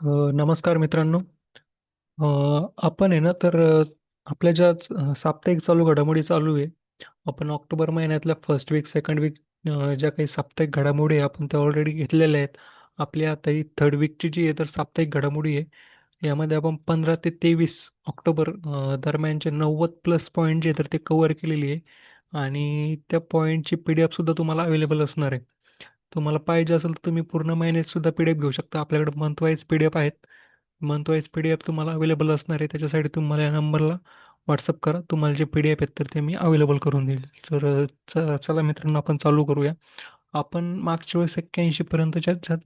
अ, नमस्कार मित्रांनो. अ, आपण आहे ना तर अ, आपल्या ज्या साप्ताहिक चालू घडामोडी चालू आहे आपण ऑक्टोबर महिन्यातल्या फर्स्ट वीक सेकंड वीक ज्या काही साप्ताहिक घडामोडी आहे आपण त्या ऑलरेडी घेतलेल्या आहेत. आपल्या आता ही थर्ड वीकची जी आहे तर साप्ताहिक घडामोडी आहे यामध्ये आपण पंधरा ते तेवीस ऑक्टोबर अ, दरम्यानचे नव्वद प्लस पॉईंट जे आहे तर ते कव्हर केलेली आहे. आणि त्या पॉईंटची पी डी एफसुद्धा तुम्हाला अवेलेबल असणार आहे. तुम्हाला पाहिजे असेल तर तुम्ही पूर्ण महिन्यात सुद्धा पी डी एफ घेऊ शकता. आपल्याकडे month wise P D F आहेत. Month wise P D F तुम्हाला अवेलेबल असणार आहे. त्याच्यासाठी तुम्हाला या नंबरला व्हॉट्सअप करा. तुम्हाला जे पी डी एफ आहेत तर ते मी अवेलेबल करून देईल. तर चला मित्रांनो आपण चालू करूया. आपण मागच्या वेळेस एक्क्याऐंशीपर्यंतच्या ज्या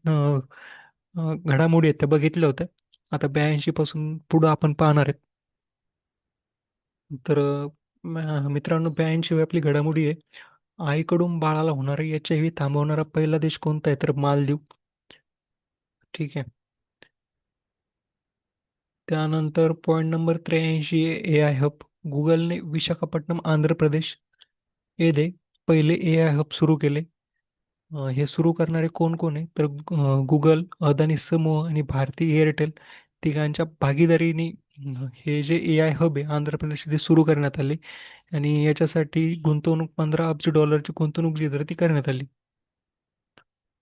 घडामोडी आहेत त्या बघितल्या होत्या. आता ब्याऐंशी पासून पुढं आपण पाहणार आहेत. तर मित्रांनो ब्याऐंशी आपली घडामोडी आहे. आईकडून बाळाला होणारा एच आय व्ही थांबवणारा पहिला देश कोणता आहे? तर मालदीव. ठीक आहे. त्यानंतर पॉईंट नंबर त्र्याऐंशी ए आय हब गुगलने विशाखापट्टणम आंध्र प्रदेश. येथे पहिले ए आय हब सुरू केले. हे सुरू करणारे कोण कोण आहे? तर गुगल अदानी समूह आणि भारती एअरटेल. तिघांच्या भागीदारीने हे जे ए आय हब आहे आंध्र प्रदेश इथे सुरू करण्यात आले. आणि याच्यासाठी गुंतवणूक पंधरा अब्ज डॉलरची गुंतवणूक जी तर ती करण्यात आली.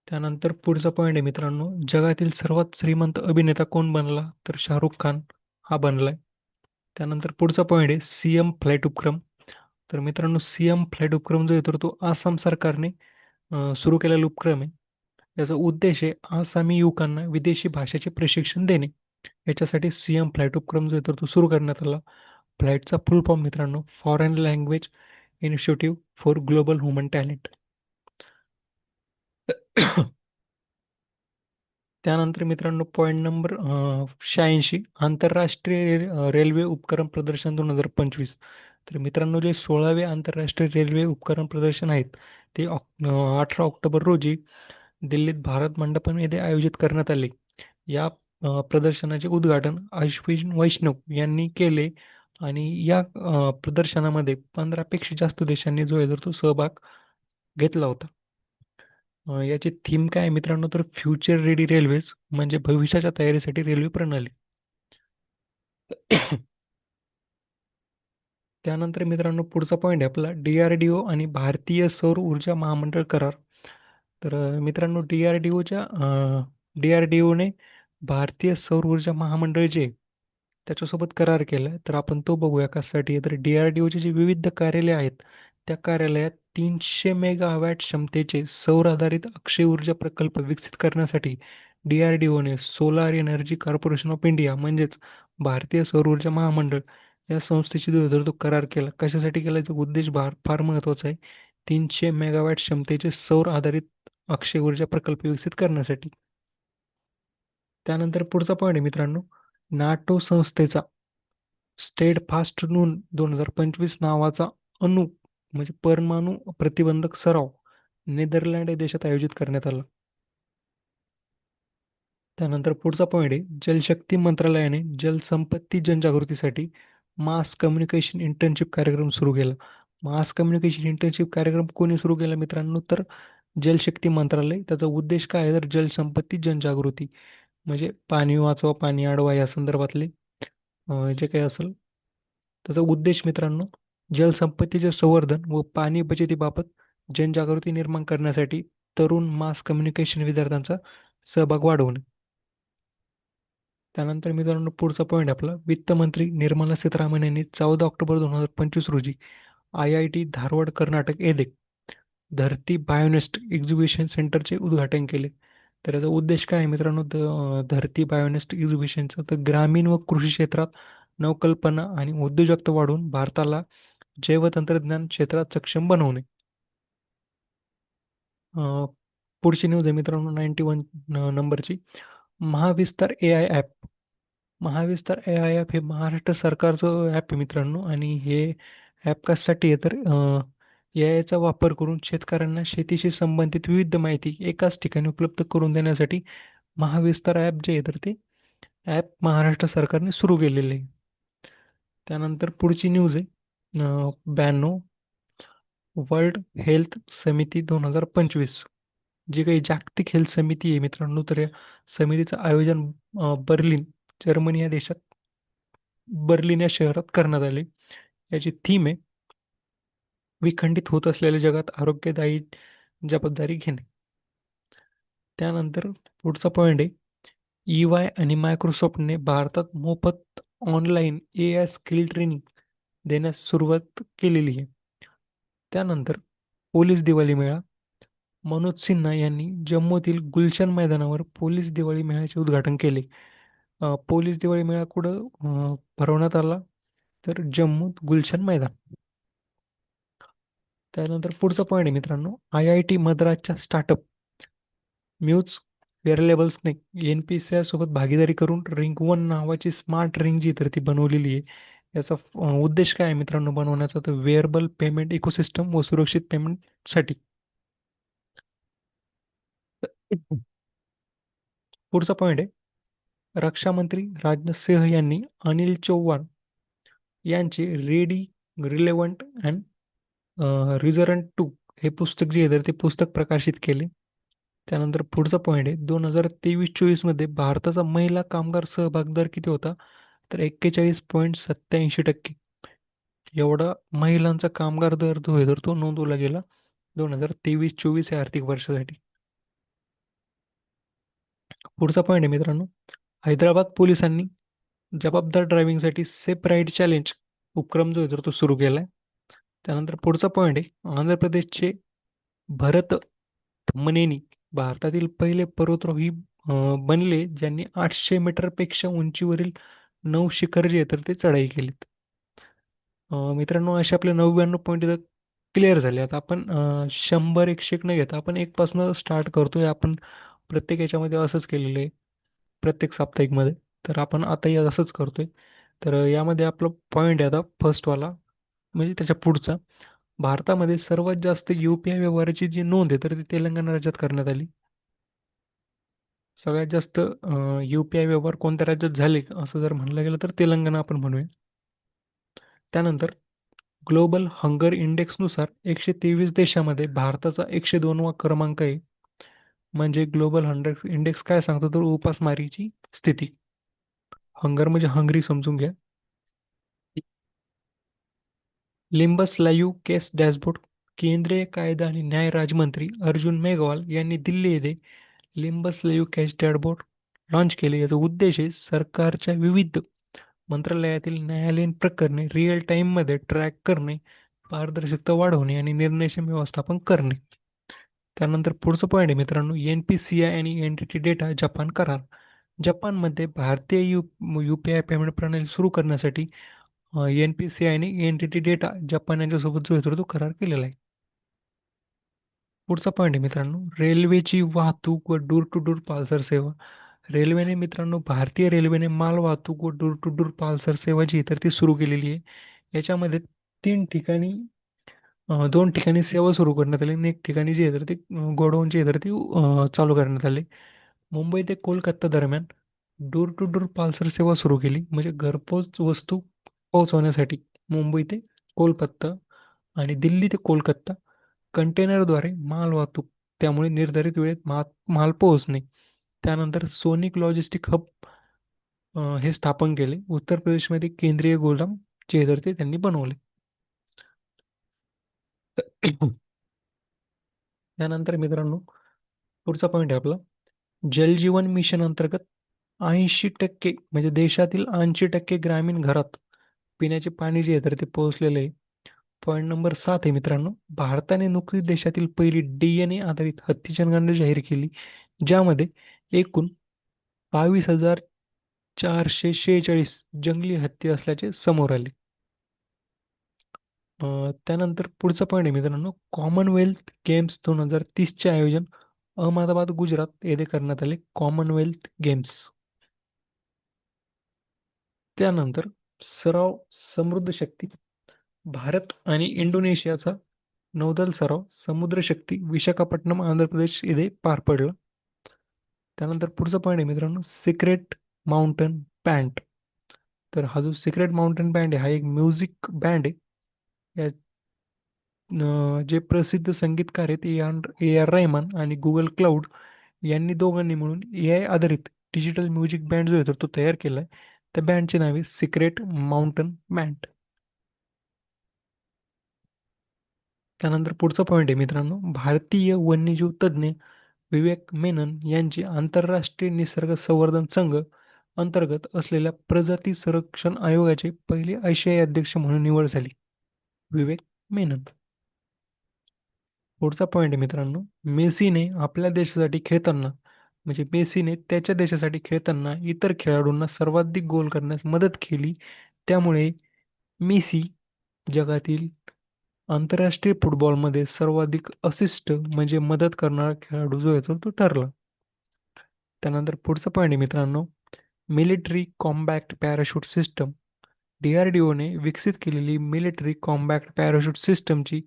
त्यानंतर पुढचा पॉईंट आहे मित्रांनो जगातील सर्वात श्रीमंत अभिनेता कोण बनला? तर शाहरुख खान हा बनलाय. त्यानंतर पुढचा पॉईंट आहे सी एम फ्लॅट उपक्रम. तर मित्रांनो सी एम फ्लॅट उपक्रम जो येतो तो आसाम सरकारने सुरू केलेला उपक्रम आहे. याचा उद्देश आहे आसामी युवकांना विदेशी भाषेचे प्रशिक्षण देणे. याच्यासाठी सी एम फ्लाईट उपक्रम जो आहे तर तो सुरू करण्यात आला. फ्लाईटचा फुल फॉर्म मित्रांनो foreign language initiative for global human talent त्यानंतर मित्रांनो पॉईंट नंबर शहाऐंशी आंतरराष्ट्रीय रेल्वे उपकरण प्रदर्शन दोन हजार पंचवीस. तर मित्रांनो जे सोळावे आंतरराष्ट्रीय रेल्वे उपकरण प्रदर्शन आहेत ते ऑक अठरा ऑक्टोबर रोजी दिल्लीत भारत मंडपम येथे आयोजित करण्यात आले. या प्रदर्शनाचे उद्घाटन अश्विन वैष्णव यांनी केले. आणि या प्रदर्शनामध्ये पंधरापेक्षा जास्त देशांनी जो आहे तो सहभाग घेतला होता. याची थीम काय आहे मित्रांनो? तर फ्युचर रेडी रेल्वेज म्हणजे भविष्याच्या तयारीसाठी रेल्वे प्रणाली. त्यानंतर मित्रांनो पुढचा पॉईंट आहे आपला. डी आर डी ओ आणि भारतीय सौर ऊर्जा महामंडळ करार. तर मित्रांनो डी आर डी ओच्या डी आर डी ओने भारतीय सौर ऊर्जा महामंडळ जे त्याच्यासोबत करार केला आहे तर आपण तो बघूया कशासाठी. तर डी आर डी ओचे जे विविध कार्यालय आहेत त्या कार्यालयात तीनशे मेगावॅट क्षमतेचे सौर आधारित अक्षय ऊर्जा प्रकल्प विकसित करण्यासाठी D R D one solar energy corporation of India म्हणजेच भारतीय सौर ऊर्जा महामंडळ या संस्थेशी जो तो करार केला. कशासाठी केला? याचा उद्देश फार फार महत्त्वाचा आहे. तीनशे मेगावॅट क्षमतेचे सौर आधारित अक्षय ऊर्जा प्रकल्प विकसित करण्यासाठी. त्यानंतर पुढचा पॉईंट आहे मित्रांनो. नाटो संस्थेचा स्टेट फास्ट नून दोन हजार पंचवीस नावाचा अणु म्हणजे परमाणु प्रतिबंधक सराव नेदरलँड या देशात आयोजित करण्यात आला. त्यानंतर पुढचा पॉईंट आहे जलशक्ती मंत्रालयाने जलसंपत्ती जनजागृतीसाठी मास कम्युनिकेशन इंटर्नशिप कार्यक्रम सुरू केला. मास कम्युनिकेशन इंटर्नशिप कार्यक्रम कोणी सुरू केला मित्रांनो? तर जलशक्ती मंत्रालय. त्याचा उद्देश काय आहे? तर जलसंपत्ती जनजागृती. म्हणजे पाणी वाचवा पाणी अडवा या संदर्भातले जे काही असेल. त्याचा उद्देश मित्रांनो जलसंपत्तीचे संवर्धन व पाणी बचतीबाबत जनजागृती निर्माण करण्यासाठी तरुण मास कम्युनिकेशन विद्यार्थ्यांचा सहभाग वाढवणे. त्यानंतर मित्रांनो पुढचा पॉईंट आपला. वित्तमंत्री निर्मला सीतारामन यांनी चौदा ऑक्टोबर दोन हजार पंचवीस रोजी I I T Dharwad Karnataka येथे धरती बायोनेस्ट एक्झिबिशन सेंटरचे उद्घाटन केले. तर याचा उद्देश काय आहे मित्रांनो? धरती बायोनेस्ट एक्झिबिशनचं तर ग्रामीण व कृषी क्षेत्रात नवकल्पना आणि उद्योजकता वाढवून भारताला जैवतंत्रज्ञान क्षेत्रात सक्षम बनवणे. अं, पुढची न्यूज आहे मित्रांनो नाईन्टी वन नंबरची. Mahavistaar A I app Mahavistaar A I app हे महाराष्ट्र सरकारचं ॲप आहे मित्रांनो आणि हे ॲप कशासाठी आहे तर ए आयचा वापर करून शेतकऱ्यांना शेतीशी संबंधित विविध माहिती एकाच ठिकाणी उपलब्ध करून देण्यासाठी महाविस्तार ॲप जे आहे तर ते ॲप महाराष्ट्र सरकारने सुरू केलेले आहे. त्यानंतर पुढची न्यूज आहे. ब्याण्णव वर्ल्ड हेल्थ समिती दोन हजार पंचवीस. जी काही जागतिक हेल्थ समिती आहे मित्रांनो तर या समितीचं आयोजन बर्लिन जर्मनी या देशात बर्लिन या शहरात करण्यात आले. याची थीम आहे विखंडित होत असलेल्या जगात आरोग्यदायी जबाबदारी घेणे. त्यानंतर पुढचा पॉईंट आहे. ई वाय आणि मायक्रोसॉफ्टने भारतात मोफत online A I skill training देण्यास सुरुवात केलेली आहे. त्यानंतर पोलीस दिवाळी मेळा. मनोज सिन्हा यांनी जम्मूतील गुलशन मैदानावर पोलीस दिवाळी मेळ्याचे उद्घाटन केले. पोलीस दिवाळी मेळा कुठं भरवण्यात आला? तर जम्मूत गुलशन मैदान. त्यानंतर पुढचा पॉईंट आहे मित्रांनो आय आय टी मद्रासच्या स्टार्टअप म्यूज वेअरलेबल्सने एन पी सी सोबत भागीदारी करून रिंग वन नावाची स्मार्ट रिंग जी तर ती बनवलेली आहे. याचा उद्देश काय आहे मित्रांनो बनवण्याचा? तर वेअरेबल पेमेंट इकोसिस्टम व सुरक्षित पेमेंटसाठी पुढचा पॉईंट आहे. रक्षामंत्री राजनाथ सिंह यांनी अनिल चौहान यांचे ready relevant and resurgent two हे पुस्तक जे आहे तर ते पुस्तक प्रकाशित केले. त्यानंतर पुढचा पॉईंट आहे. दोन हजार तेवीस चोवीसमध्ये भारताचा महिला कामगार सहभाग दर किती होता? तर एक्केचाळीस पॉईंट सत्याऐंशी टक्के. एवढा महिलांचा कामगार दर जो आहे तर तो नोंदवला गेला दोन हजार तेवीस चोवीस या आर्थिक वर्षासाठी. पुढचा पॉईंट आहे मित्रांनो. हैदराबाद पोलिसांनी जबाबदार ड्रायव्हिंगसाठी सेफ राईड चॅलेंज उपक्रम जो आहे तर तो सुरू केला आहे त्यानंतर पुढचा पॉईंट आहे. आंध्र प्रदेशचे भरत थम्मनेनी भारतातील पहिले पर्वतरोही बनले ज्यांनी आठशे मीटरपेक्षा उंचीवरील नऊ शिखर जे आहेत तर ते चढाई केलीत. मित्रांनो असे आपले नव्याण्णव पॉईंट इथं क्लिअर झाले. आता आपण शंभर एकशे एक न घेता आपण एकपासनं स्टार्ट करतोय. आपण प्रत्येक याच्यामध्ये असंच केलेलं आहे प्रत्येक साप्ताहिकमध्ये. तर आपण आताही असंच करतोय. तर यामध्ये आपलं पॉईंट आहे आता फर्स्टवाला म्हणजे त्याच्या पुढचा. भारतामध्ये सर्वात जास्त यू पी आय व्यवहाराची जी नोंद आहे तर ती तेलंगणा राज्यात करण्यात आली. सगळ्यात जास्त यू पी आय व्यवहार कोणत्या राज्यात झाले असं जर म्हणलं गेलं तर तेलंगणा आपण म्हणूया. त्यानंतर ग्लोबल हंगर इंडेक्सनुसार एकशे तेवीस देशामध्ये भारताचा एकशे दोनवा क्रमांक आहे. म्हणजे ग्लोबल हंड्रेड इंडेक्स काय सांगतो तर उपासमारीची स्थिती. हंगर म्हणजे हंगरी समजून घ्या. लिंबस लाईव्ह केस डॅशबोर्ड केंद्रीय कायदा आणि न्याय राज्यमंत्री अर्जुन मेघवाल यांनी दिल्ली येथे LIMBS live case dashboard launch केले. याचा उद्देश आहे सरकारच्या विविध मंत्रालयातील न्यायालयीन प्रकरणे रिअल टाईममध्ये ट्रॅक करणे पारदर्शकता वाढवणे आणि निर्णयक्षम व्यवस्थापन करणे. त्यानंतर पुढचं पॉईंट आहे मित्रांनो एन पी सी आय आणि N T T data Japan करार. जपानमध्ये भारतीय U U P I payment प्रणाली सुरू करण्यासाठी N P C आयने N T T data Japan यांच्यासोबत जो तो करार केलेला आहे. पुढचा पॉईंट आहे मित्रांनो रेल्वेची वाहतूक व डोर टू डोर पार्सल सेवा. रेल्वेने मित्रांनो भारतीय रेल्वेने माल वाहतूक व डोर टू डोर पार्सल सेवा जी तर ती सुरू केलेली आहे. याच्यामध्ये तीन ठिकाणी दोन ठिकाणी सेवा सुरू करण्यात आली आणि एक ठिकाणी जी आहे तर ते गोडाऊन आहे तर ती चालू करण्यात आली. मुंबई ते कोलकाता दरम्यान डोर टू डोर पार्सल सेवा सुरू केली. म्हणजे घरपोच वस्तू पोहोचवण्यासाठी मुंबई ते कोलकाता आणि दिल्ली ते कोलकाता कंटेनरद्वारे माल वाहतूक त्यामुळे निर्धारित वेळेत मा माल पोहोचणे. त्यानंतर सोनिक लॉजिस्टिक हब हे स्थापन केले. उत्तर प्रदेशमध्ये केंद्रीय गोदाम चेहर ते त्यांनी बनवले. त्यानंतर मित्रांनो पुढचा पॉईंट आहे आपला. जलजीवन मिशन अंतर्गत ऐंशी टक्के म्हणजे देशातील ऐंशी टक्के ग्रामीण घरात पिण्याचे पाणी जे आहे तर ते पोहोचलेले आहे. पॉईंट नंबर सात आहे मित्रांनो. भारताने नुकतीच देशातील पहिली डी एन ए आधारित हत्ती जनगणना जाहीर केली ज्यामध्ये एकूण बावीस हजार चारशे शेहेचाळीस जंगली हत्ती असल्याचे समोर आले. त्यानंतर पुढचा पॉईंट आहे मित्रांनो. कॉमनवेल्थ गेम्स दोन हजार तीसचे आयोजन अहमदाबाद गुजरात येथे करण्यात आले. कॉमनवेल्थ गेम्स त्यानंतर सराव समृद्ध शक्ती भारत आणि इंडोनेशियाचा नौदल सराव समुद्र शक्ती विशाखापट्टणम आंध्र प्रदेश येथे पार पडला. त्यानंतर पुढचं पॉईंट आहे मित्रांनो सिक्रेट माउंटन बँड तर हा जो सिक्रेट माउंटन बँड आहे हा एक म्युझिक बँड आहे. या जे प्रसिद्ध संगीतकार आहेत A R A R Rahman आणि गुगल क्लाउड यांनी दोघांनी म्हणून ए आय आधारित डिजिटल म्युझिक बँड जो आहे तर तो तयार केला आहे त्या बँडचे नाव आहे सिक्रेट माउंटन बँड त्यानंतर पुढचा पॉईंट आहे मित्रांनो. भारतीय वन्यजीव तज्ज्ञ विवेक मेनन यांची आंतरराष्ट्रीय निसर्ग संवर्धन संघ अंतर्गत असलेल्या प्रजाती संरक्षण आयोगाचे पहिले आशियाई अध्यक्ष म्हणून निवड झाली. विवेक मेनन. पुढचा पॉईंट आहे मित्रांनो. मेसीने आपल्या देशासाठी खेळताना म्हणजे मेसीने त्याच्या देशासाठी खेळताना इतर खेळाडूंना सर्वाधिक गोल करण्यास मदत केली. त्यामुळे मेसी जगातील आंतरराष्ट्रीय फुटबॉलमध्ये सर्वाधिक असिस्ट म्हणजे मदत करणारा खेळाडू जो येतो तो ठरला. त्यानंतर पुढचं पॉईंट आहे मित्रांनो. Military combat parachute system D R D one विकसित केलेली मिलिटरी कॉम्बॅक्ट पॅराशूट सिस्टमची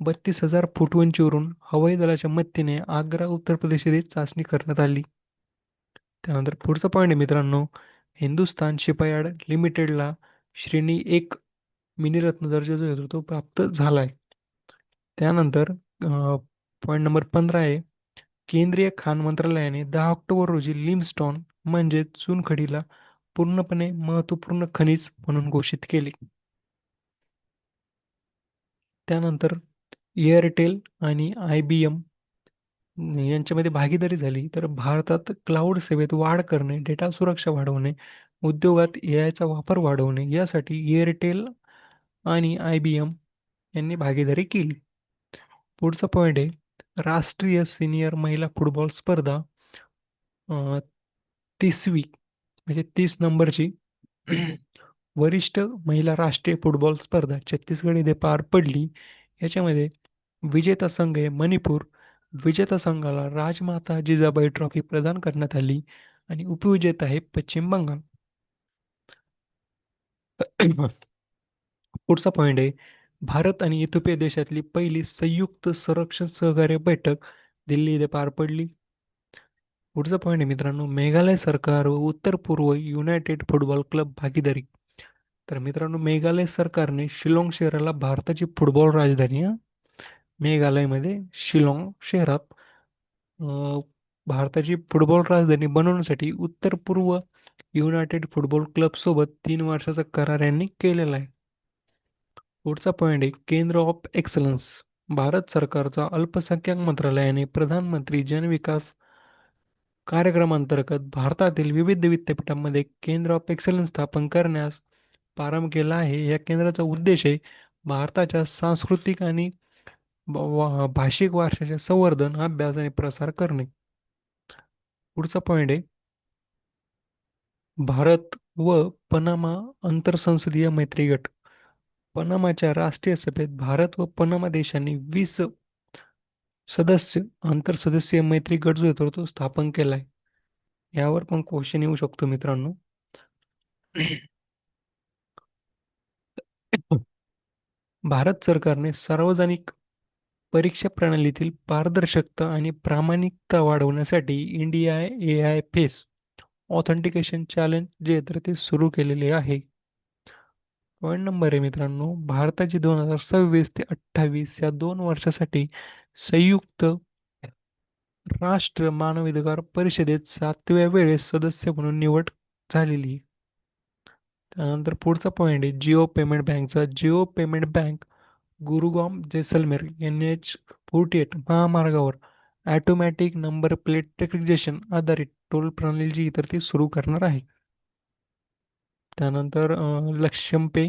बत्तीस हजार फूट उंचीवरून हवाई दलाच्या मदतीने आग्रा उत्तर प्रदेश येथे चाचणी करण्यात आली. त्यानंतर पुढचा पॉईंट आहे मित्रांनो हिंदुस्थान शिपयार्ड लिमिटेडला श्रेणी एक मिनीरत्न दर्जा जो येतो तो प्राप्त झाला आहे त्यानंतर पॉईंट नंबर पंधरा आहे केंद्रीय खाण मंत्रालयाने दहा ऑक्टोबर रोजी लिमस्टॉन म्हणजे चुनखडीला पूर्णपणे महत्त्वपूर्ण खनिज म्हणून घोषित केले. त्यानंतर एअरटेल आणि आय बी एम यांच्यामध्ये भागीदारी झाली. तर भारतात क्लाउड सेवेत वाढ करणे डेटा सुरक्षा वाढवणे उद्योगात ए आयचा वापर वाढवणे यासाठी एअरटेल आणि आय बी एम यांनी भागीदारी केली. पुढचा पॉईंट आहे राष्ट्रीय सिनियर महिला फुटबॉल स्पर्धा तिसवी म्हणजे तीस नंबरची वरिष्ठ महिला राष्ट्रीय फुटबॉल स्पर्धा छत्तीसगड येथे पार पडली. याच्यामध्ये विजेता संघ आहे मणिपूर. विजेता संघाला राजमाता जिजाबाई ट्रॉफी प्रदान करण्यात आली आणि उपविजेता आहे पश्चिम बंगाल. पुढचा पॉईंट आहे. भारत आणि इथिओपिया देशातली पहिली संयुक्त संरक्षण सहकार्य बैठक दिल्ली येथे पार पडली. पुढचा पॉईंट आहे मित्रांनो मेघालय सरकार व उत्तर पूर्व युनायटेड फुटबॉल क्लब भागीदारी. तर मित्रांनो मेघालय सरकारने शिलाँग शहराला भारताची फुटबॉल राजधानी मेघालयमध्ये शिलाँग शहरात भारताची फुटबॉल राजधानी बनवण्यासाठी उत्तर पूर्व युनायटेड फुटबॉल क्लबसोबत तीन वर्षाचा करार यांनी केलेला आहे. पुढचा पॉईंट आहे केंद्र ऑफ एक्सलन्स. भारत सरकारचा अल्पसंख्याक मंत्रालयाने प्रधानमंत्री जनविकास कार्यक्रमांतर्गत भारतातील विविध विद्यापीठांमध्ये केंद्र ऑफ एक्सलन्स स्थापन करण्यास प्रारंभ केला आहे. या केंद्राचा उद्देश आहे भारताच्या सांस्कृतिक आणि भाषिक वारशाचे संवर्धन अभ्यास आणि प्रसार करणे. पुढचा पॉइंट आहे. भारत व पनामा आंतरसंसदीय मैत्री गट. पनामाच्या राष्ट्रीय सभेत भारत व पनामा देशांनी वीस सदस्य आंतरसदस्यीय मैत्री गट जो येतो तो स्थापन केला आहे यावर पण क्वेश्चन येऊ शकतो मित्रांनो. भारत सरकारने सार्वजनिक परीक्षा प्रणालीतील पारदर्शकता आणि प्रामाणिकता वाढवण्यासाठी India A I face authentication challenge जे तर ते सुरू केलेले आहे. पॉईंट नंबर आहे मित्रांनो भारताची दोन हजार सव्वीस ते अठ्ठावीस या दोन वर्षासाठी संयुक्त राष्ट्र मानवाधिकार परिषदेत सातव्या वेळेस सदस्य म्हणून निवड झालेली. त्यानंतर पुढचा पॉईंट आहे जिओ पेमेंट बँकचा. Jio payment bank Gurugram Jaisalmer N H forty eight महामार्गावर ॲटोमॅटिक नंबर प्लेट टेक्निजेशन आधारित टोल प्रणालीची इतर ती सुरू करणार आहे. त्यानंतर लक्ष्यमपे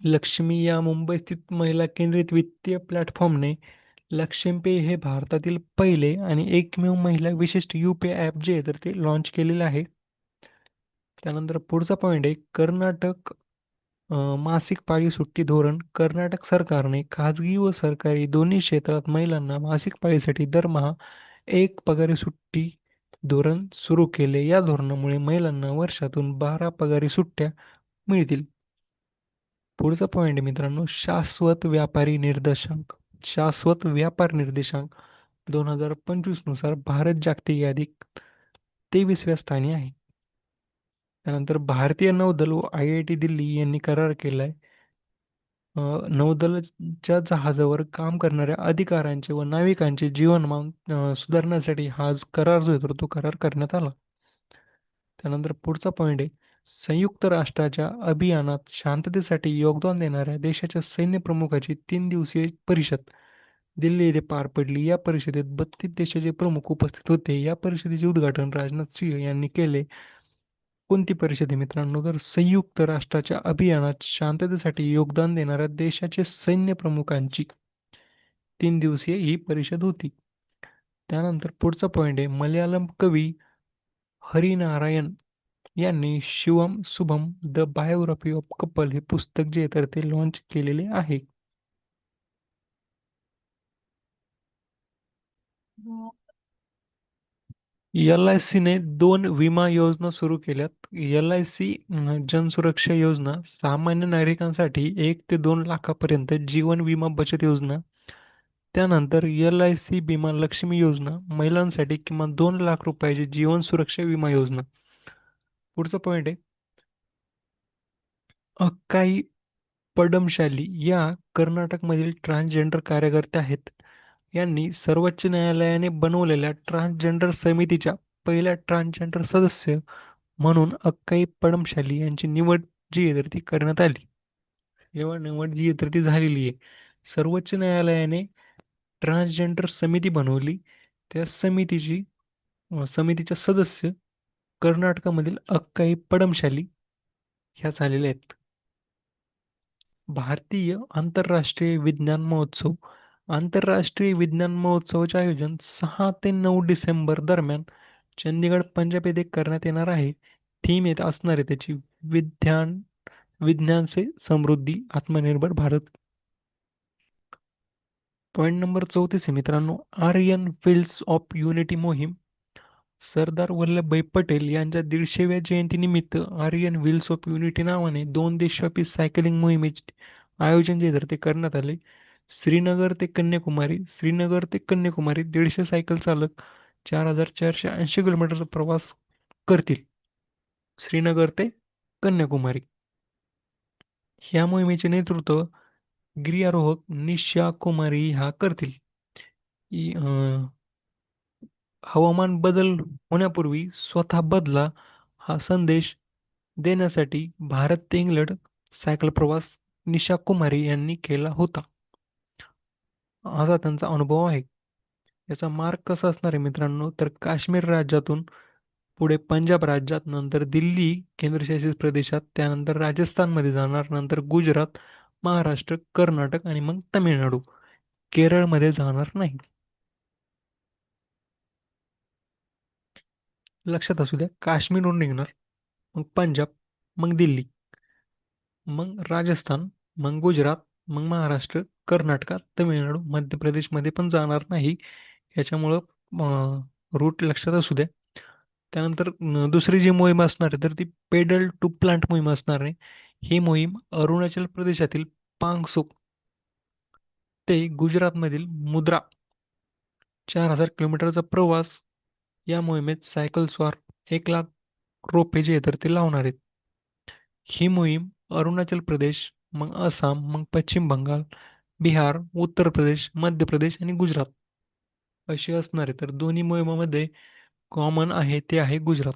लक्ष्मी या मुंबई स्थित महिला केंद्रित वित्तीय प्लॅटफॉर्मने लक्ष्यम हे भारतातील पहिले आणि एकमेव महिला विशिष्ट यू पी आय ॲप जे आहे तर ते लॉन्च केलेलं आहे. त्यानंतर पुढचा पॉईंट आहे कर्नाटक मासिक पाळी सुट्टी धोरण कर्नाटक सरकारने खाजगी व सरकारी दोन्ही क्षेत्रात महिलांना मासिक पाळीसाठी दरमहा एक पगारी सुट्टी धोरण सुरू केले. या धोरणामुळे महिलांना वर्षातून बारा पगारी सुट्ट्या मिळतील. पुढचा पॉईंट मित्रांनो शाश्वत व्यापारी निर्देशांक. शाश्वत व्यापार निर्देशांक दोन हजार पंचवीसनुसार भारत जागतिक यादीत तेवीसव्या स्थानी आहे. त्यानंतर भारतीय नौदल व आय आय टी दिल्ली यांनी करार केला आहे नौदलाच्या जहाजावर काम करणाऱ्या अधिकाऱ्यांचे व नाविकांचे जीवनमान सुधारण्यासाठी हा जो करार जो आहे तर तो करार करण्यात आला. त्यानंतर पुढचा पॉईंट आहे. संयुक्त राष्ट्राच्या अभियानात शांततेसाठी योगदान देणाऱ्या देशाच्या सैन्य प्रमुखाची तीन दिवसीय परिषद. दिल्ली येथे पार पडली. या परिषदेत बत्तीस देशाचे प्रमुख उपस्थित होते. या परिषदेचे उद्घाटन राजनाथ सिंह यांनी केले. कोणती परिषद आहे मित्रांनो? तर संयुक्त राष्ट्राच्या अभियानात शांततेसाठी योगदान देणाऱ्या देशाचे सैन्य प्रमुखांची तीन दिवसीय ही परिषद होती. त्यानंतर पुढचा पॉईंट आहे मल्याळम कवी हरिनारायण यांनी Shivam Shubham the biography of couple हे पुस्तक जे तर ते लॉन्च केलेले आहे. हो. एल आय सीने दोन विमा योजना सुरू केल्यात. एल आय सी जनसुरक्षा योजना सामान्य नागरिकांसाठी एक ते दोन लाखापर्यंत जीवन विमा बचत योजना त्यानंतर एल आय सी विमा लक्ष्मी योजना महिलांसाठी किमान दोन लाख रुपयाची जीवन सुरक्षा विमा योजना. पुढचा पॉईंट आहे. अक्काई पडमशाली या कर्नाटकमधील ट्रान्सजेंडर कार्यकर्त्या आहेत. यांनी सर्वोच्च न्यायालयाने बनवलेल्या ट्रान्सजेंडर समितीच्या पहिल्या ट्रान्सजेंडर सदस्य म्हणून अक्काई पडमशाली यांची निवड जी आहे तर ती करण्यात आली. जेव्हा निवड जी आहे तर ती झालेली आहे. सर्वोच्च न्यायालयाने ट्रान्सजेंडर समिती बनवली. त्या समितीची समितीच्या सदस्य कर्नाटकामधील अक्काई पडमशाली ह्या झालेल्या आहेत. भारतीय आंतरराष्ट्रीय विज्ञान महोत्सव आंतरराष्ट्रीय विज्ञान महोत्सवाचे आयोजन सहा ते नऊ डिसेंबर दरम्यान चंदीगड पंजाब येथे करण्यात येणार आहे. थीम येत असणार आहे त्याची विज्ञान विज्ञान से समृद्धी आत्मनिर्भर भारत. पॉईंट नंबर चौतीस आहे मित्रांनो आर्यन फिल्ड्स ऑफ युनिटी मोहीम. सरदार वल्लभभाई पटेल यांच्या दीडशेव्या जयंतीनिमित्त आर्यन व्हील्स ऑफ युनिटी नावाने दोन देशव्यापी सायकलिंग मोहिमेचे आयोजन जे तर ते करण्यात आले. श्रीनगर ते कन्याकुमारी श्रीनगर ते कन्याकुमारी दीडशे सायकल चालक चार हजार चारशे ऐंशी किलोमीटरचा प्रवास करतील. श्रीनगर ते कन्याकुमारी. ह्या मोहिमेचे नेतृत्व गिर्यारोहक निशा कुमारी ह्या करतील हवामान बदल होण्यापूर्वी स्वतः बदला हा संदेश देण्यासाठी भारत ते इंग्लंड सायकल प्रवास निशा कुमारी यांनी केला होता. असा त्यांचा अनुभव आहे. याचा मार्ग कसा असणार आहे मित्रांनो? तर काश्मीर राज्यातून पुढे पंजाब राज्यात नंतर दिल्ली केंद्रशासित प्रदेशात त्यानंतर राजस्थानमध्ये जाणार नंतर गुजरात महाराष्ट्र कर्नाटक आणि मग तमिळनाडू. केरळमध्ये जाणार नाही. लक्षात असू द्या काश्मीरहून निघणार मग पंजाब मग दिल्ली मग राजस्थान मग गुजरात मग महाराष्ट्र कर्नाटकात तमिळनाडू मध्य प्रदेशमध्ये पण जाणार नाही. याच्यामुळं रूट लक्षात असू द्या. त्यानंतर दुसरी जी मोहीम असणार आहे तर ती पेडल टू प्लांट मोहीम असणार आहे. ही मोहीम अरुणाचल प्रदेशातील पांगसुक ते गुजरातमधील मुद्रा चार हजार किलोमीटरचा प्रवास या मोहिमेत सायकलस्वार एक लाख रोपे जे आहे तर ते लावणार आहेत. ही मोहीम अरुणाचल प्रदेश मग आसाम मग पश्चिम बंगाल बिहार उत्तर प्रदेश मध्य प्रदेश आणि गुजरात असे असणारे. तर दोन्ही मोहिमामध्ये कॉमन आहे ते आहे गुजरात.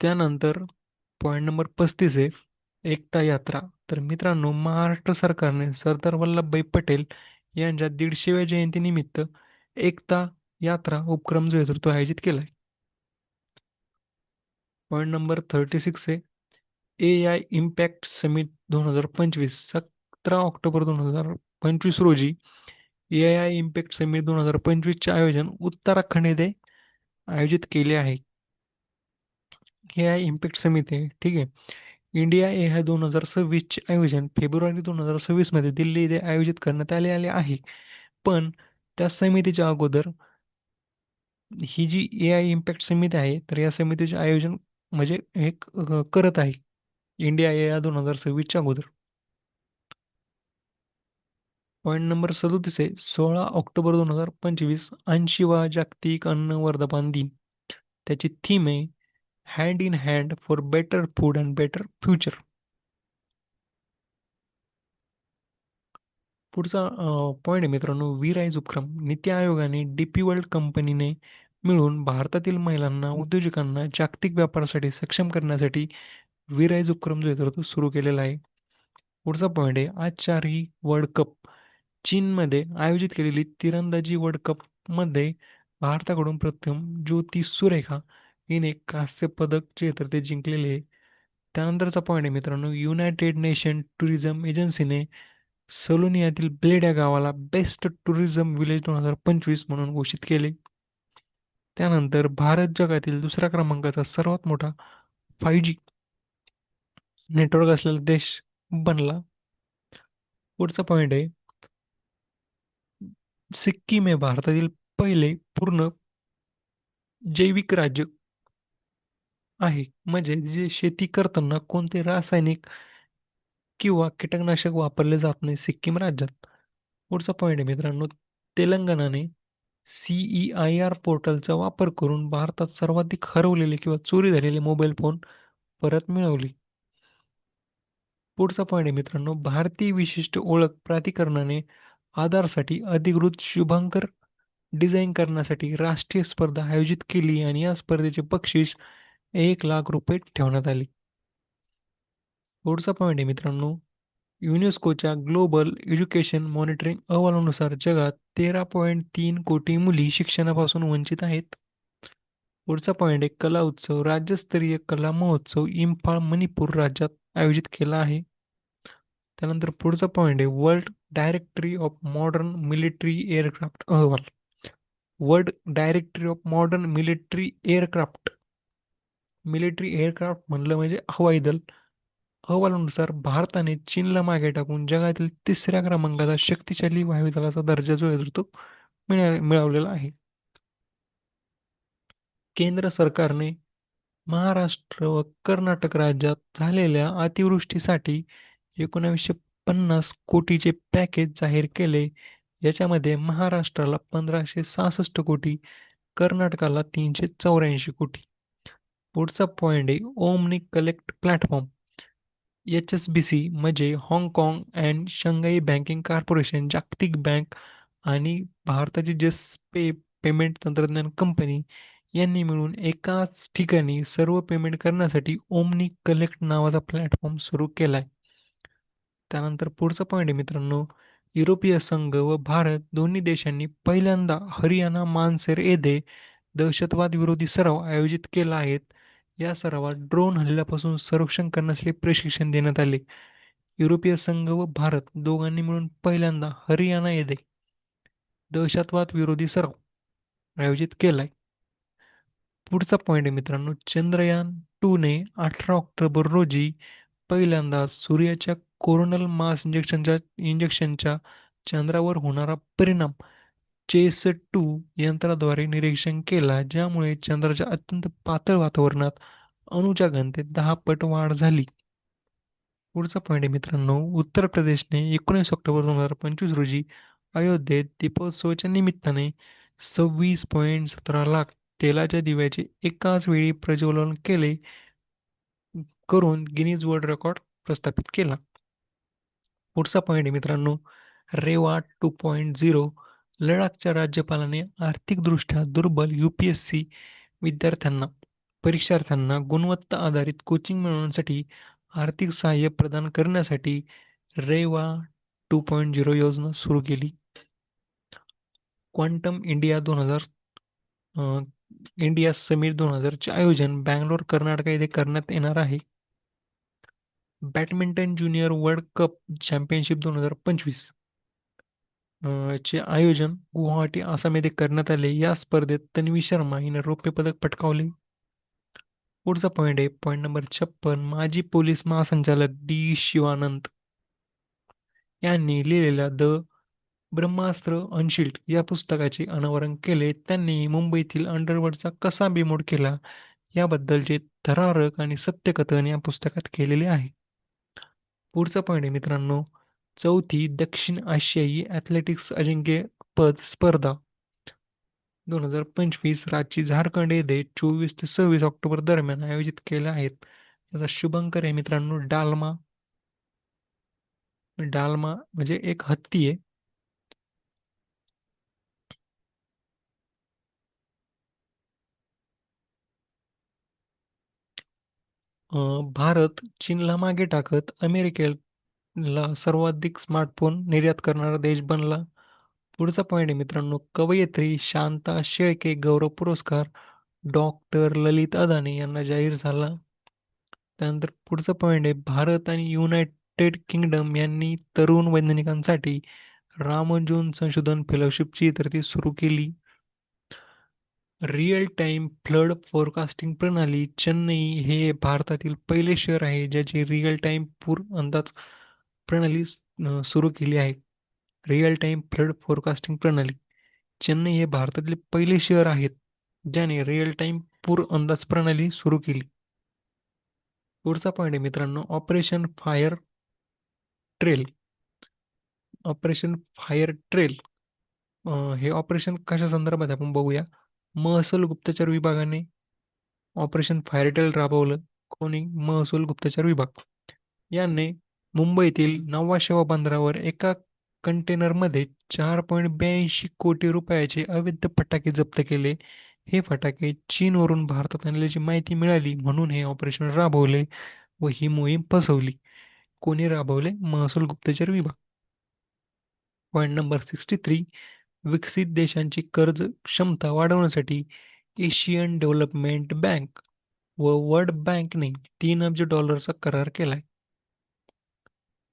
त्यानंतर पॉईंट नंबर पस्तीस आहे एकता यात्रा. तर मित्रांनो महाराष्ट्र सरकारने सरदार वल्लभभाई पटेल यांच्या दीडशेव्या जयंतीनिमित्त एकता यात्रा उपक्रम जो आहे तो आयोजित केला आहे पॉईंट नंबर थर्टी सिक्स आहे ए आय इम्पॅक्ट समिट दोन हजार पंचवीस सतरा ऑक्टोबर दोन हजार पंचवीस रोजी ए आय इम्पॅक्ट समिट दोन हजार पंचवीसचे आयोजन उत्तराखंड येथे आयोजित केले आहे. ए आय इम्पॅक्ट समिती आहे ठीक आहे. इंडिया ए आय दोन हजार सव्वीसचे आयोजन फेब्रुवारी दोन हजार सव्वीसमध्ये दिल्ली येथे आयोजित करण्यात आले आले आहे. पण त्या समितीच्या अगोदर ही जी ए आय इम्पॅक्ट समिती आहे तर या समितीचे आयोजन म्हणजे एक करत आहे. इंडिया ए दोन हजार सव्वीसच्या अगोदर. पॉईंट नंबर सदोतीस आहे. सोळा ऑक्टोबर दोन हजार पंचवीस ऐंशीवा जागतिक अन्न वर्धमान दिन. त्याची थीम आहे hand in hand for better food and better future पुढचा पॉईंट आहे मित्रांनो वीराईज उपक्रम. नीती आयोगाने डीपी वर्ल्ड कंपनीने मिळून भारतातील महिलांना उद्योजकांना जागतिक व्यापारासाठी सक्षम करण्यासाठी विराईज उपक्रम जो आहे तर तो सुरू केलेला आहे. पुढचा पॉईंट आहे आजचारही वर्ल्ड कप. चीनमध्ये आयोजित केलेली तिरंदाजी वर्ल्ड कपमध्ये भारताकडून प्रथम ज्योती सुरेखा हिने कांस्य पदक जे तर ते जिंकलेले आहे. त्यानंतरचा पॉईंट आहे मित्रांनो युनायटेड नेशन टुरिझम एजन्सीने सलोनियातील ब्लेड या गावाला बेस्ट टुरिझम विलेज दोन हजार पंचवीस म्हणून घोषित केले. त्यानंतर भारत जगातील दुसऱ्या क्रमांकाचा सर्वात मोठा फाय जी नेटवर्क असलेला देश बनला. पुढचा पॉईंट आहे. सिक्कीम हे भारतातील पहिले पूर्ण जैविक राज्य आहे. म्हणजे जे शेती करताना कोणते रासायनिक किंवा कीटकनाशक वापरले जात नाही सिक्कीम राज्यात. पुढचा पॉईंट आहे मित्रांनो तेलंगणाने सीई आय आर पोर्टलचा वापर करून भारतात सर्वाधिक हरवलेले किंवा चोरी झालेले मोबाईल फोन परत मिळवले. पुढचा पॉईंट आहे मित्रांनो. भारतीय विशिष्ट ओळख प्राधिकरणाने आधारसाठी अधिकृत शुभांकर डिझाईन करण्यासाठी राष्ट्रीय स्पर्धा आयोजित केली आणि या स्पर्धेचे बक्षीस एक लाख रुपये ठेवण्यात आले. पुढचा पॉईंट आहे मित्रांनो. युनेस्कोच्या ग्लोबल एज्युकेशन मॉनिटरिंग अहवालानुसार जगात तेरा पॉईंट तीन कोटी मुली शिक्षणापासून वंचित आहेत. पुढचा पॉईंट आहे कला उत्सव राज्यस्तरीय कला महोत्सव इम्फाळ मणिपूर राज्यात आयोजित केला आहे. त्यानंतर पुढचा पॉईंट आहे world directory of modern military aircraft अहवाल. World directory of modern military aircraft military aircraft म्हणलं म्हणजे हवाई दल. अहवालानुसार भारताने चीनला मागे टाकून जगातील तिसऱ्या क्रमांकाचा शक्तिशाली वायुदलाचा दर्जा जो आहे तो मिळवलेला आहे. केंद्र सरकारने महाराष्ट्र व कर्नाटक राज्यात झालेल्या अतिवृष्टीसाठी एकोणावीसशे पन्नास कोटीचे पॅकेज जाहीर केले. याच्यामध्ये महाराष्ट्राला पंधराशे सहासष्ट कोटी कर्नाटकाला तीनशे चौऱ्याऐंशी कोटी. पुढचा पॉईंट आहे omni collect platform H S B C म्हणजे हाँगकाँग अँड शंघाई बँकिंग कॉर्पोरेशन जागतिक बँक आणि भारताची जे पे पेमेंट तंत्रज्ञान कंपनी यांनी मिळून एकाच ठिकाणी सर्व पेमेंट करण्यासाठी ओमनी कलेक्ट नावाचा प्लॅटफॉर्म सुरू केला आहे त्यानंतर पुढचा पॉईंट आहे मित्रांनो युरोपीय संघ व भारत दोन्ही देशांनी पहिल्यांदा हरियाणा मानसेर येथे दहशतवाद विरोधी सराव आयोजित केला आहेत या सरावात ड्रोन हल्ल्यापासून संरक्षण करण्यासाठी प्रशिक्षण देण्यात आले. युरोपीय संघ व भारत दोघांनी मिळून पहिल्यांदा हरियाणा येथे दहशतवाद विरोधी सराव आयोजित केलाय. पुढचा पॉईंट आहे मित्रांनो. चंद्रयान टूने अठरा ऑक्टोबर रोजी पहिल्यांदा सूर्याच्या कोरोनल मास इंजेक्शनच्या इंजेक्शनच्या चंद्रावर होणारा परिणाम चेस टू यंत्राद्वारे निरीक्षण केला ज्यामुळे चंद्राच्या अत्यंत पातळ वातावरणात अणूच्या घनतेत दहा पट वाढ झाली. पुढचा पॉईंट आहे मित्रांनो उत्तर प्रदेशने एकोणीस ऑक्टोबर दोन हजार पंचवीस रोजी अयोध्येत दीपोत्सवाच्या निमित्ताने सव्वीस पॉईंट सतरा लाख तेलाच्या दिव्याचे एकाच वेळी प्रज्वलन केले करून गिनीज वर्ल्ड रेकॉर्ड प्रस्थापित केला. पुढचा पॉईंट मित्रांनो रेवा टू पॉईंट झिरो लडाखच्या राज्यपालाने आर्थिकदृष्ट्या दुर्बल यू पी एस सी विद्यार्थ्यांना परीक्षार्थ्यांना गुणवत्ता आधारित कोचिंग मिळवण्यासाठी आर्थिक सहाय्य प्रदान करण्यासाठी रेवा टू पॉईंट झिरो योजना सुरू केली. क्वांटम इंडिया दोन हजार इंडिया समिट दोन हजारचे आयोजन बँगलोर कर्नाटक येथे करण्यात येणार आहे. Badminton junior world cup championship दोन हजार पंचवीस. चे आयोजन गुवाहाटी आसाम येथे करण्यात आले. या स्पर्धेत तन्वी शर्मा हिने रौप्य पदक पटकावले. पुढचा पॉईंट आहे. पॉईंट नंबर छप्पन माजी पोलीस महासंचालक डी शिवानंद यांनी लिहिलेल्या द ब्रह्मास्त्र अनशिल्ड या पुस्तकाचे अनावरण केले. त्यांनी मुंबईतील अंडरवर्ल्डचा कसा बिमोड केला याबद्दलचे थरारक आणि सत्यकथन या पुस्तकात केलेले आहे. पुढचा पॉईंट आहे मित्रांनो चौथी दक्षिण आशियाई ॲथलेटिक्स अजिंक्यपद स्पर्धा. दोन हजार पंचवीस रातची झारखंड येथे चोवीस ते सव्वीस ऑक्टोबर दरम्यान आयोजित केल्या आहेत. याचा शुभंकर आहे मित्रांनो डालमा. डालमा म्हणजे एक हत्ती आहे. भारत चीनला मागे टाकत अमेरिकेला सर्वाधिक स्मार्टफोन निर्यात करणारा देश बनला. पुढचा पॉईंट आहे मित्रांनो कवयित्री शांता शेळके गौरव पुरस्कार डॉक्टर ललित अदानी यांना जाहीर झाला. त्यानंतर पुढचा पॉईंट आहे भारत आणि युनायटेड किंगडम यांनी तरुण वैज्ञानिकांसाठी रामजून संशोधन फेलोशिपची तर ती सुरू केली. रिअल टाइम फ्लड फोरकास्टिंग प्रणाली चेन्नई हे भारतातील पहिले शहर आहे ज्याची रिअल टाइम पूर अंदाज प्रणाली सुरू केली आहे. रिअल टाइम फ्लड फोरकास्टिंग प्रणाली चेन्नई हे भारतातील पहिले शहर आहेत ज्याने रिअल टाइम पूर अंदाज प्रणाली सुरू केली. पुढचा पॉईंट आहे मित्रांनो operation fire trail. Operation fire trail हे ऑपरेशन कशा संदर्भात आपण बघूया. महसूल गुप्तचर विभागाने ऑपरेशन फायरटेल राबवलं. कोणी? महसूल गुप्तचर विभाग. यांनी मुंबईतील नवा शेवा बंदरावर एका कंटेनरमध्ये चार पॉईंट ब्याऐंशी कोटी रुपयाचे अवैध फटाके जप्त केले. हे फटाके चीनवरून भारतात आणल्याची माहिती मिळाली म्हणून हे ऑपरेशन राबवले व ही मोहीम फसवली. कोणी राबवले? महसूल गुप्तचर विभाग. Point number sixty three. विकसित देशांची कर्ज क्षमता वाढवण्यासाठी एशियन डेव्हलपमेंट बँक व वर्ल्ड बँकने तीन अब्ज डॉलरचा करार केलाय.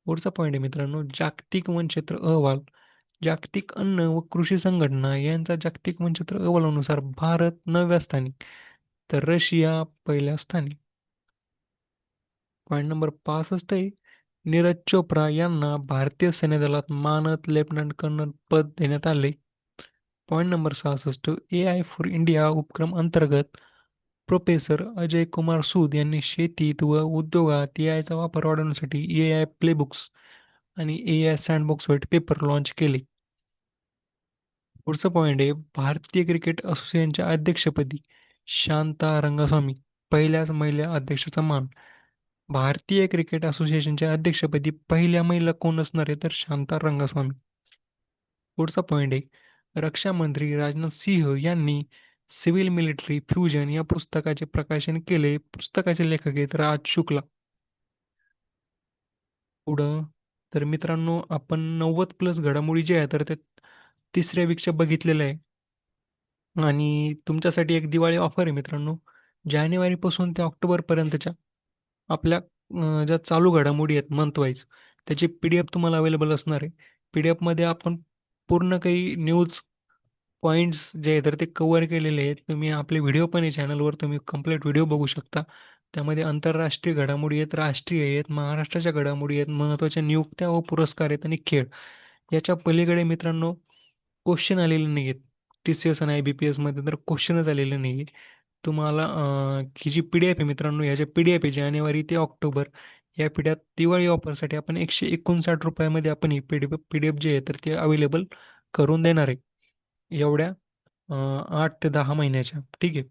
पुढचा पॉईंट आहे मित्रांनो जागतिक वनक्षेत्र अहवाल. जागतिक अन्न व कृषी संघटना यांचा जागतिक वनक्षेत्र अहवालानुसार भारत नवव्या स्थानी तर रशिया पहिल्या स्थानी. पॉईंट नंबर पासष्ट आहे नीरज चोप्रा यांना भारतीय सैन्यदलात मानद लेफ्टनंट कर्नल पद देण्यात आले. पॉईंट नंबर सहासष्ट. ए आय फॉर इंडिया उपक्रम अंतर्गत प्रोफेसर अजय कुमार सूद यांनी शेतीत व उद्योगात ए आयचा वापर वाढवण्यासाठी ए आय प्लेबुक्स आणि A I sandbox white paper launch केले. पुढचं पॉईंट आहे. भारतीय क्रिकेट असोसिएशनच्या अध्यक्षपदी शांता रंगस्वामी पहिल्याच महिला अध्यक्षाचा मान. भारतीय क्रिकेट असोसिएशनच्या अध्यक्षपदी पहिल्या महिला कोण असणार आहे? तर शांता रंगस्वामी. पुढचा पॉईंट आहे. रक्षा मंत्री राजनाथ सिंह यांनी सिव्हिल मिलिटरी फ्युजन या पुस्तकाचे प्रकाशन केले. पुस्तकाचे लेखक आहेत राज शुक्ला. पुढं तर मित्रांनो आपण नव्वद प्लस घडामोडी जे आहे तर ते तिसऱ्या वीकच्या बघितलेलं आहे आणि तुमच्यासाठी एक दिवाळी ऑफर आहे मित्रांनो. जानेवारीपासून ते ऑक्टोबरपर्यंतच्या. आपल्या ज्या चालू घडामोडी आहेत मंथ वाईज त्याची पी डी एफ तुम्हाला अवेलेबल असणार आहे. पी डी एफमध्ये आपण पूर्ण काही न्यूज पॉईंट्स जे आहेत तर ते कवर केलेले आहेत. तुम्ही आपले व्हिडिओ पण आहे चॅनलवर तुम्ही कंप्लीट व्हिडिओ बघू शकता. त्यामध्ये आंतरराष्ट्रीय घडामोडी आहेत राष्ट्रीय आहेत महाराष्ट्राच्या घडामोडी आहेत महत्त्वाच्या नियुक्त्या व पुरस्कार आहेत आणि खेळ. याच्या पलीकडे मित्रांनो क्वेश्चन आलेले नाही आहेत टी सी एस आणि आय बी पी एसमध्ये तर क्वेश्चनच आलेले नाही आहे तुम्हाला ही जी पी डी एफ आहे मित्रांनो ह्याच्या पी डी एफ आहे जानेवारी ते ऑक्टोबर या पिढ्यात दिवाळी ऑफरसाठी आपण एकशे एकोणसाठ रुपयामध्ये आपण ही P D F P D F जे आहे तर ते अवेलेबल करून देणार आहे. एवढ्या आठ ते दहा महिन्याच्या ठीक आहे.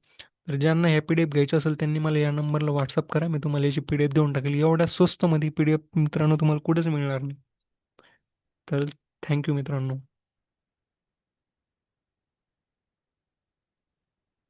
तर ज्यांना ह्या पी डी एफ घ्यायचं असेल त्यांनी मला या नंबरला व्हॉट्सअप करा मी तुम्हाला याची पी डी एफ देऊन टाकेल. एवढ्या स्वस्तमध्ये पी डी एफ मित्रांनो तुम्हाला कुठेच मिळणार नाही. तर थँक्यू मित्रांनो.